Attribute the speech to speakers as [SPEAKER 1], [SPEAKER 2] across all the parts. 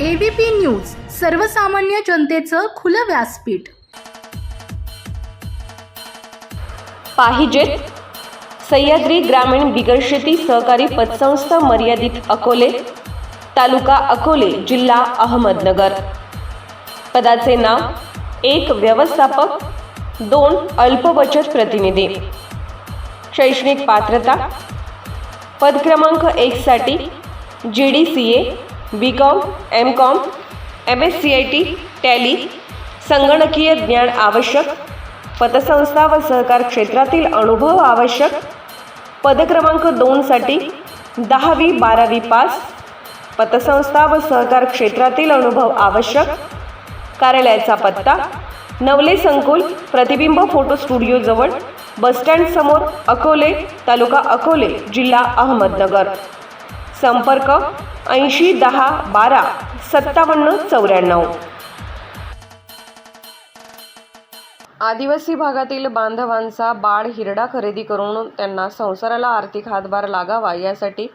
[SPEAKER 1] ABP news सर्वसामान्य जनतेचं खुलं व्यासपीठ.
[SPEAKER 2] पाहिजेत सह्याद्री ग्रामीण बिगर शेती सहकारी पतसंस्था मर्यादित अकोले तालुका अकोले जिल्हा अहमदनगर. पदाचे नाव एक व्यवस्थापक दोन अल्पबचत प्रतिनिधी. शैक्षणिक पात्रता पद क्रमांक एकसाठी G D C A B com M com M S C I T tally संगणकीय ज्ञान आवश्यक पतसंस्था व सहकार क्षेत्रातील अनुभव आवश्यक पदक्रमांक दोनसाठी दहावी बारावी पास पतसंस्था व सहकार क्षेत्रातील अनुभव आवश्यक कार्यालयाचा पत्ता नवले संकुल प्रतिबिंब फोटो स्टुडिओजवळ बसस्टँडसमोर अकोले तालुका अकोले जिल्हा अहमदनगर. संपर्क ऐंशी दहा बारा सत्तावन्न चौऱ्याण्णव. आदिवासी भागातील बांधवांचा बाळ हिरडा खरेदी करून त्यांना संसाराला आर्थिक हातभार लागावा यासाठी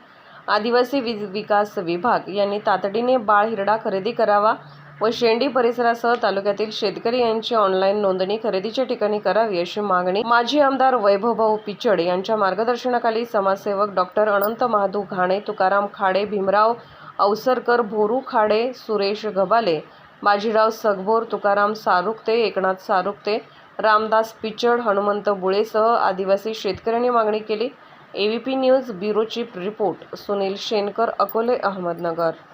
[SPEAKER 2] आदिवासी वि विकास विभाग यांनी तातडीने बाळ हिरडा खरेदी करावा व शेंडी परिसरासह तालुक्यातील शेतकरी यांची ऑनलाईन नोंदणी खरेदीच्या ठिकाणी करावी अशी मागणी माजी आमदार वैभवभाऊ पिचड यांच्या मार्गदर्शनाखाली समाजसेवक डॉक्टर अनंत महादू घाणे तुकाराम खाडे भीमराव अवसरकर भोरू खाडे सुरेश गबाले बाजीराव सगभोर तुकाराम सारुकते एकनाथ सारुकते रामदास पिचड हनुमंत बुळेसह आदिवासी शेतकऱ्यांनी मागणी केली. ABP news bureau chief report Sunil Shenkar Akole Ahmednagar.